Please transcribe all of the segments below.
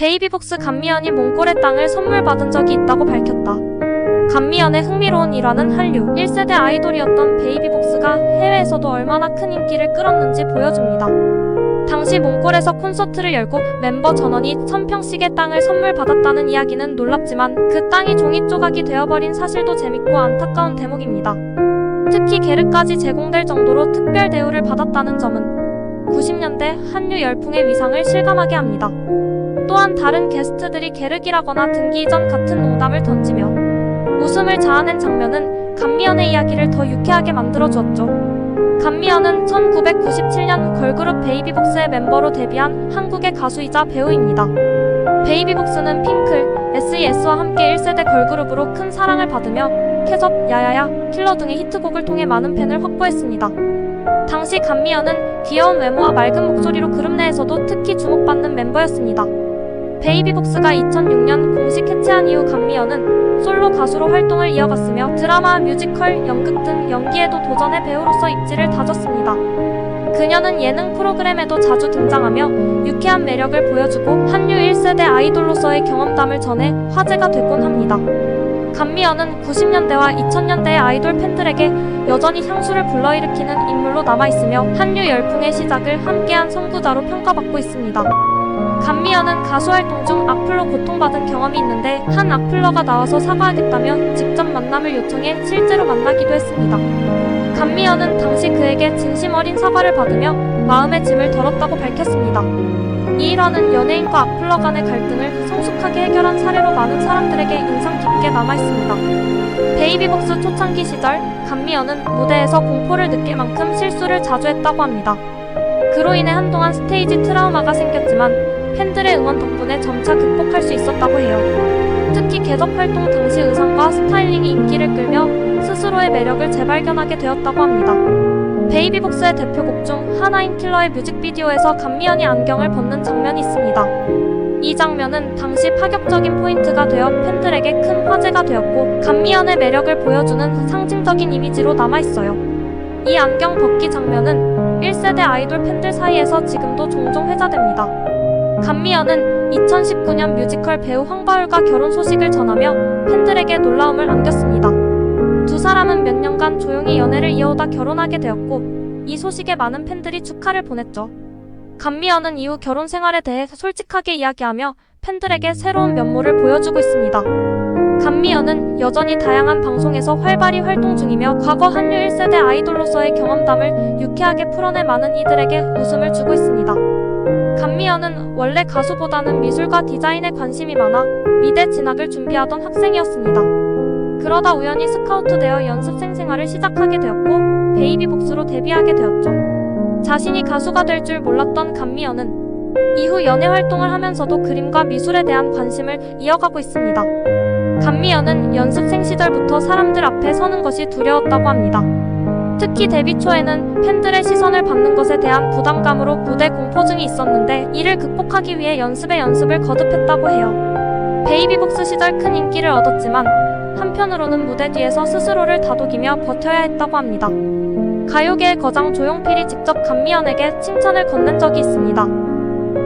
베이비복스 감미연이 몽골의 땅을 선물 받은 적이 있다고 밝혔다. 감미연의 흥미로운 일화는 한류 1세대 아이돌이었던 베이비복스가 해외에서도 얼마나 큰 인기를 끌었는지 보여줍니다. 당시 몽골에서 콘서트를 열고 멤버 전원이 천평씩의 땅을 선물 받았다는 이야기는 놀랍지만 그 땅이 종이 조각이 되어버린 사실도 재밌고 안타까운 대목입니다. 특히 게르까지 제공될 정도로 특별 대우를 받았다는 점은 90년대 한류 열풍의 위상을 실감하게 합니다. 또한 다른 게스트들이 게르기라거나 등기 이전 같은 농담을 던지며 웃음을 자아낸 장면은 감미연의 이야기를 더 유쾌하게 만들어 주었죠. 감미연은 1997년 걸그룹 베이비복스의 멤버로 데뷔한 한국의 가수이자 배우입니다. 베이비복스는 핑클, SES와 함께 1세대 걸그룹으로 큰 사랑을 받으며 캐섭, 야야야, 킬러 등의 히트곡을 통해 많은 팬을 확보했습니다. 당시 감미연은 귀여운 외모와 맑은 목소리로 그룹 내에서도 특히 주목받는 멤버였습니다. 베이비복스가 2006년 공식 해체한 이후 감미연은 솔로 가수로 활동을 이어갔으며 드라마, 뮤지컬, 연극 등 연기에도 도전해 배우로서 입지를 다졌습니다. 그녀는 예능 프로그램에도 자주 등장하며 유쾌한 매력을 보여주고 한류 1세대 아이돌로서의 경험담을 전해 화제가 되곤 합니다. 감미연은 90년대와 2000년대의 아이돌 팬들에게 여전히 향수를 불러일으키는 인물로 남아있으며 한류 열풍의 시작을 함께한 선구자로 평가받고 있습니다. 감미연은 가수 활동 중 악플로 고통받은 경험이 있는데 한 악플러가 나와서 사과하겠다며 직접 만남을 요청해 실제로 만나기도 했습니다. 감미연은 당시 그에게 진심 어린 사과를 받으며 마음의 짐을 덜었다고 밝혔습니다. 이 일화는 연예인과 악플러 간의 갈등을 성숙하게 해결한 사례로 많은 사람들에게 인상 깊게 남아있습니다. 베이비복스 초창기 시절 감미연은 무대에서 공포를 느낄 만큼 실수를 자주 했다고 합니다. 그로 인해 한동안 스테이지 트라우마가 생겼지만 팬들의 응원 덕분에 점차 극복할 수 있었다고 해요. 특히 계적 활동 당시 의상과 스타일링이 인기를 끌며 스스로의 매력을 재발견하게 되었다고 합니다. 베이비복스의 대표곡 중 하나인 킬러의 뮤직비디오에서 감미연이 안경을 벗는 장면이 있습니다. 이 장면은 당시 파격적인 포인트가 되어 팬들에게 큰 화제가 되었고 감미연의 매력을 보여주는 상징적인 이미지로 남아있어요. 이 안경 벗기 장면은 1세대 아이돌 팬들 사이에서 지금도 종종 회자됩니다. 감미연은 2019년 뮤지컬 배우 황바울과 결혼 소식을 전하며 팬들에게 놀라움을 안겼습니다. 두 사람은 몇 년간 조용히 연애를 이어오다 결혼하게 되었고 이 소식에 많은 팬들이 축하를 보냈죠. 감미연은 이후 결혼 생활에 대해 솔직하게 이야기하며 팬들에게 새로운 면모를 보여주고 있습니다. 감미연은 여전히 다양한 방송에서 활발히 활동 중이며 과거 한류 1세대 아이돌로서의 경험담을 유쾌하게 풀어내 많은 이들에게 웃음을 주고 있습니다. 감미연은 원래 가수보다는 미술과 디자인에 관심이 많아 미대 진학을 준비하던 학생이었습니다. 그러다 우연히 스카우트되어 연습생 생활을 시작하게 되었고 베이비복스로 데뷔하게 되었죠. 자신이 가수가 될 줄 몰랐던 감미연은 이후 연예 활동을 하면서도 그림과 미술에 대한 관심을 이어가고 있습니다. 감미연은 연습생 시절부터 사람들 앞에 서는 것이 두려웠다고 합니다. 특히 데뷔 초에는 팬들의 시선을 받는 것에 대한 부담감으로 무대 공포증이 있었는데 이를 극복하기 위해 연습에 연습을 거듭했다고 해요. 베이비복스 시절 큰 인기를 얻었지만 한편으로는 무대 뒤에서 스스로를 다독이며 버텨야 했다고 합니다. 가요계의 거장 조용필이 직접 감미연에게 칭찬을 건넨 적이 있습니다.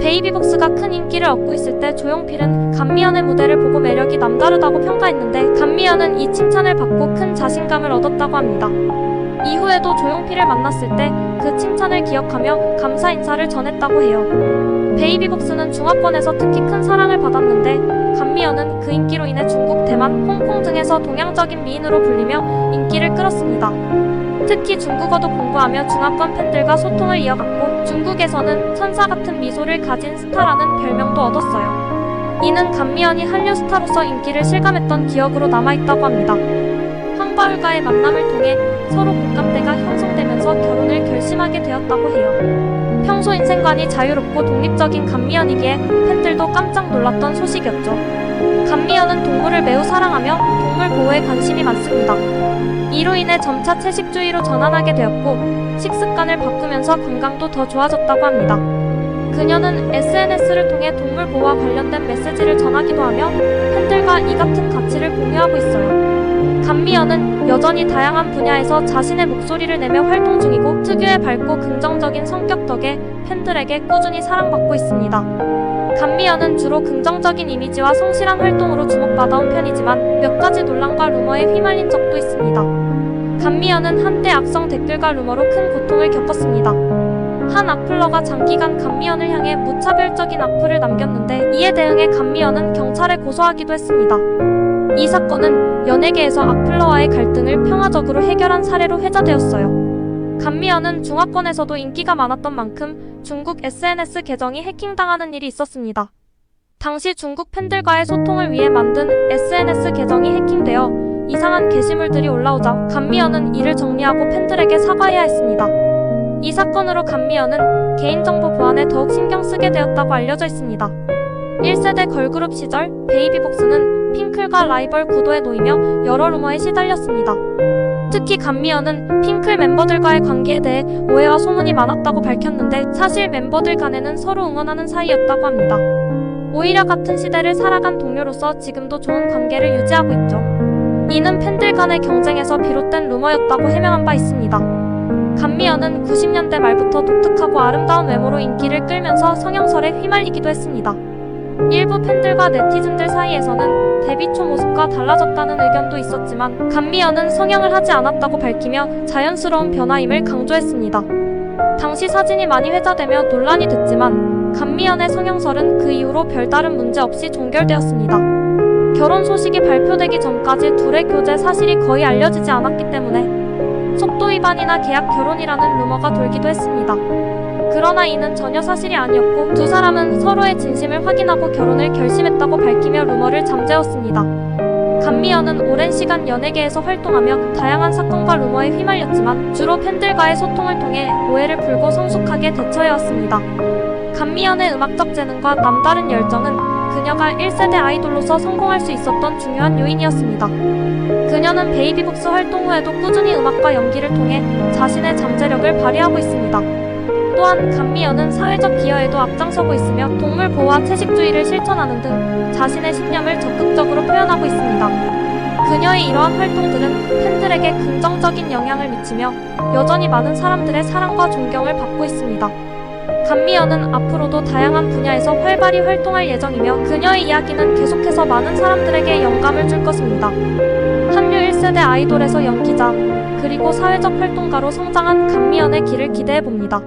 베이비복스가 큰 인기를 얻고 있을 때 조용필은 감미연의 무대를 보고 매력이 남다르다고 평가했는데 감미연은 이 칭찬을 받고 큰 자신감을 얻었다고 합니다. 이후에도 조용필을 만났을 때 그 칭찬을 기억하며 감사 인사를 전했다고 해요. 베이비복스는 중화권에서 특히 큰 사랑을 받았는데 감미연은 그 인기로 인해 중국, 대만, 홍콩 등에서 동양적인 미인으로 불리며 인기를 끌었습니다. 특히 중국어도 공부하며 중화권 팬들과 소통을 이어갔고 중국에서는 천사 같은 미소를 가진 스타라는 별명도 얻었어요. 이는 감미연이 한류 스타로서 인기를 실감했던 기억으로 남아있다고 합니다. 황바울과의 만남을 통해 서로 공감대가 형성되면서 결혼을 결심하게 되었다고 해요. 평소 인생관이 자유롭고 독립적인 감미연이기에 팬들도 깜짝 놀랐던 소식이었죠. 감미연은 동물을 매우 사랑하며 보호에 관심이 많습니다. 이로 인해 점차 채식주의로 전환하게 되었고 식습관을 바꾸면서 건강도 더 좋아졌다고 합니다. 그녀는 SNS를 통해 동물 보호와 관련된 메시지를 전하기도 하며 팬들과 이 같은 가치를 공유하고 있어요. 감미연은 여전히 다양한 분야에서 자신의 목소리를 내며 활동 중이고 특유의 밝고 긍정적인 성격 덕에 팬들에게 꾸준히 사랑받고 있습니다. 감미연은 주로 긍정적인 이미지와 성실한 활동으로 주목받아온 편이지만 몇 가지 논란과 루머에 휘말린 적도 있습니다. 감미연은 한때 악성 댓글과 루머로 큰 고통을 겪었습니다. 한 악플러가 장기간 감미연을 향해 무차별적인 악플을 남겼는데 이에 대응해 감미연은 경찰에 고소하기도 했습니다. 이 사건은 연예계에서 악플러와의 갈등을 평화적으로 해결한 사례로 회자되었어요. 감미연은 중화권에서도 인기가 많았던 만큼 중국 SNS 계정이 해킹당하는 일이 있었습니다. 당시 중국 팬들과의 소통을 위해 만든 SNS 계정이 해킹되어 이상한 게시물들이 올라오자 감미연은 이를 정리하고 팬들에게 사과해야 했습니다. 이 사건으로 감미연은 개인정보 보안에 더욱 신경 쓰게 되었다고 알려져 있습니다. 1세대 걸그룹 시절 베이비복스는 핑클과 라이벌 구도에 놓이며 여러 루머에 시달렸습니다. 특히 감미연은 핑클 멤버들과의 관계에 대해 오해와 소문이 많았다고 밝혔는데 사실 멤버들 간에는 서로 응원하는 사이였다고 합니다. 오히려 같은 시대를 살아간 동료로서 지금도 좋은 관계를 유지하고 있죠. 이는 팬들 간의 경쟁에서 비롯된 루머였다고 해명한 바 있습니다. 감미연은 90년대 말부터 독특하고 아름다운 외모로 인기를 끌면서 성형설에 휘말리기도 했습니다. 일부 팬들과 네티즌들 사이에서는 데뷔 초 모습과 달라졌다는 의견도 있었지만 감미연은 성형을 하지 않았다고 밝히며 자연스러운 변화임을 강조했습니다. 당시 사진이 많이 회자되며 논란이 됐지만 감미연의 성형설은 그 이후로 별다른 문제 없이 종결되었습니다. 결혼 소식이 발표되기 전까지 둘의 교제 사실이 거의 알려지지 않았기 때문에 속도 위반이나 계약 결혼이라는 루머가 돌기도 했습니다. 그러나 이는 전혀 사실이 아니었고 두 사람은 서로의 진심을 확인하고 결혼을 결심했다고 밝히며 루머를 잠재웠습니다. 감미연은 오랜 시간 연예계에서 활동하며 다양한 사건과 루머에 휘말렸지만 주로 팬들과의 소통을 통해 오해를 풀고 성숙하게 대처해왔습니다. 감미연의 음악적 재능과 남다른 열정은 그녀가 1세대 아이돌로서 성공할 수 있었던 중요한 요인이었습니다. 그녀는 베이비복스 활동 후에도 꾸준히 음악과 연기를 통해 자신의 잠재력을 발휘하고 있습니다. 또한 감미연은 사회적 기여에도 앞장서고 있으며 동물 보호와 채식주의를 실천하는 등 자신의 신념을 적극적으로 표현하고 있습니다. 그녀의 이러한 활동들은 팬들에게 긍정적인 영향을 미치며 여전히 많은 사람들의 사랑과 존경을 받고 있습니다. 감미연은 앞으로도 다양한 분야에서 활발히 활동할 예정이며 그녀의 이야기는 계속해서 많은 사람들에게 영감을 줄 것입니다. 한류 1세대 아이돌에서 연기자, 그리고 사회적 활동가로 성장한 감미연의 길을 기대해 봅니다.